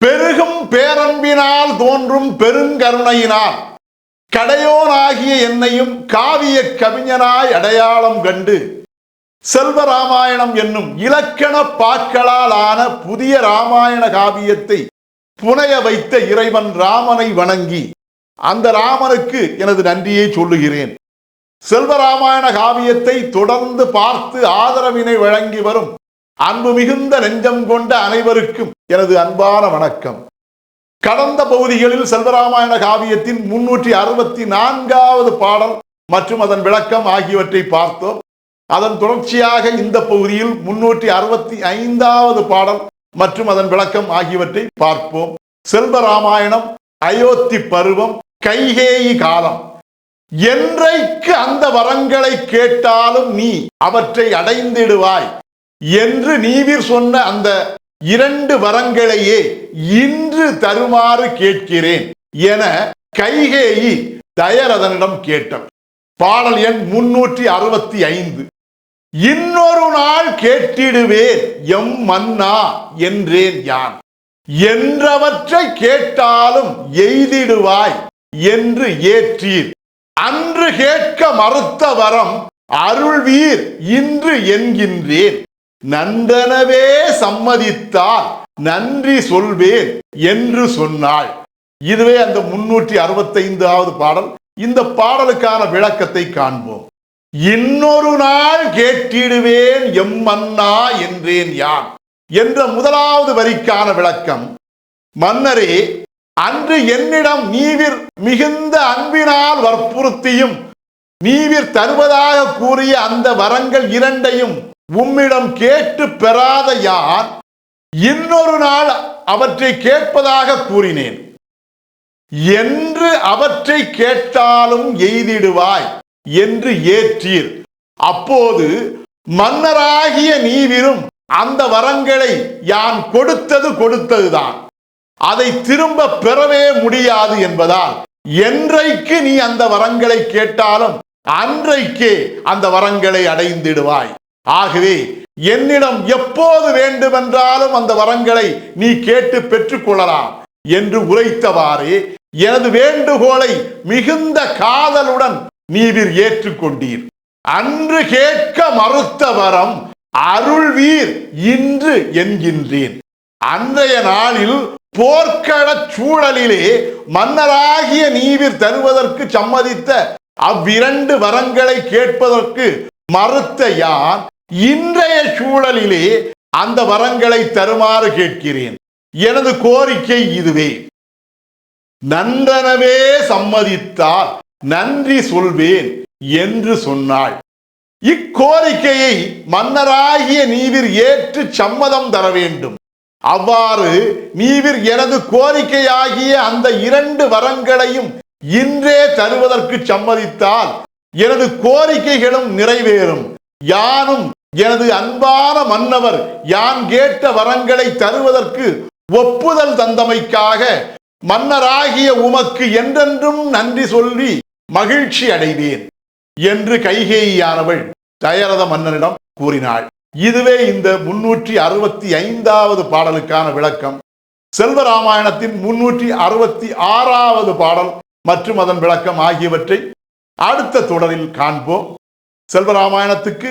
பெருகும் பேரன்பினால் தோன்றும் பெருங்கருணையினால். கடையோனாகிய என்னையும் காவிய கவிஞனாய் அடையாளம் கண்டு. செல்வராமாயணம் என்னும் இலக்கண பாக்களால் ஆன புதிய ராமாயண காவியத்தை புனைய வைத்த இறைவன் ராமனை வணங்கி அந்த ராமனுக்கு எனது நன்றியை சொல்லுகிறேன். செல்வராமாயண காவியத்தை தொடர்ந்து பார்த்து ஆதரவினை வழங்கி வரும் அன்பு மிகுந்த நெஞ்சம் கொண்ட அனைவருக்கும் எனது அன்பான வணக்கம். கடந்த பகுதிகளில் செல்வராமாயண காவியத்தின் முன்னூற்றி அறுபத்தி நான்காவது பாடல் மற்றும் அதன் விளக்கம் ஆகியவற்றை பார்த்தோம். அதன் தொடர்ச்சியாக இந்த பகுதியில் முன்னூற்றி அறுபத்தி ஐந்தாவது பாடல் மற்றும் அதன் விளக்கம் ஆகியவற்றை பார்ப்போம். செல்வராமாயணம் அயோத்தி பருவம் கைகேயி காலம். என்றைக்கு அந்த வரங்களை கேட்டாலும் நீ அவற்றை அடைந்திடுவாய். என்று நீவிர் சொன்ன அந்த இரண்டு வரங்களையே இன்று தருமாறு கேட்கிறேன் என கைகேயி தயரதனிடம் கேட்டார் பாடல் எண் முன்னூற்றி அறுபத்தி ஐந்து. இன்னொரு நாள் கேட்டிடுவேன் எம் மன்னா என்றேன் யான். என்றவற்றை கேட்டாலும் எய்திடுவாய் என்று ஏற்றீர். அன்று கேட்க மறுத்த வரம் அருள்வீர் இன்று என்கின்றேன். நந்தனவே சம்மதித்தால் நன்றி சொல்வேன் என்று சொன்னாள். இதுவே அந்த முன்னூற்றி அறுபத்தைந்தாவது பாடல். இந்த பாடலுக்கான விளக்கத்தை காண்போம். இன்னொரு நாள் கேட்டிடுவேன் எம்மன்னா என்றேன் யான் என்ற முதலாவது வரிக்கான விளக்கம். மன்னரே அன்று என்னிடம் நீவிர் மிகுந்த அன்பினால் வற்புறுத்தியும் நீவிர் தருவதாக கூறிய அந்த வரங்கள் இரண்டையும் உம்மிடம் கேட்டு பெறாத யார் இன்னொரு நாள் அவற்றை கேட்பதாக கூறினேன். என்று அவற்றை கேட்டாலும் எய்திடுவாய் என்று ஏற்றீர். அப்போது மன்னராகிய நீவிரும் அந்த வரங்களை யான் கொடுத்தது கொடுத்ததுதான். அதை திரும்ப பெறவே முடியாது என்பதால் என்றைக்கு நீ அந்த வரங்களை கேட்டாலும் அன்றைக்கே அந்த வரங்களை அடைந்திடுவாய். ஆகவே என்னிடம் எப்போது வேண்டுமென்றாலும் அந்த வரங்களை நீ கேட்டு பெற்றுக்கொள்ளலாம் என்று உரைத்தவாறு எனது வேண்டுகோளை மிகுந்த காதலுடன் நீவிர் ஏற்றுக்கொண்டீர். அன்று கேட்க மறுத்த வரம் அருள்வீர் இன்று என்கின்றேன். அன்றைய நாளில் போர்க்களச் சூழலிலே மன்னராகிய நீவிர் தருவதற்கு சம்மதித்த அவ்விரண்டு வரங்களை கேட்பதற்கு மறுத்த யான் இன்றைய சூழலிலே அந்த வரங்களை தருமாறு கேட்கிறேன். எனது கோரிக்கை இதுவே. நன்றனவே சம்மதித்தால் நன்றி சொல்வேன் என்று சொன்னாள். இக்கோரிக்கையை மன்னராகிய நீவிர் ஏற்று சம்மதம் தர வேண்டும். அவ்வாறு நீவிர் எனது கோரிக்கையாகிய அந்த இரண்டு வரங்களையும் இன்றே தருவதற்கு சம்மதித்தால் எனது கோரிக்கைகளும் நிறைவேறும். யானும் எனது அன்பான மன்னவர் யான் கேட்ட வரங்களை தருவதற்கு ஒப்புதல் தந்தமைக்காக மன்னராகிய உமக்கு என்றென்றும் நன்றி சொல்லி மகிழ்ச்சி அடைவேன் என்று கைகேயானவள் தயரத மன்னனிடம் கூறினாள். இதுவே இந்த முன்னூற்றி அறுபத்தி ஐந்தாவது பாடலுக்கான விளக்கம். செல்வராமாயணத்தின் முன்னூற்றி அறுபத்தி ஆறாவது பாடல் மற்றும் அதன் விளக்கம் ஆகியவற்றை அடுத்த தொடரில் காண்போம். செல்வராமாயணத்துக்கு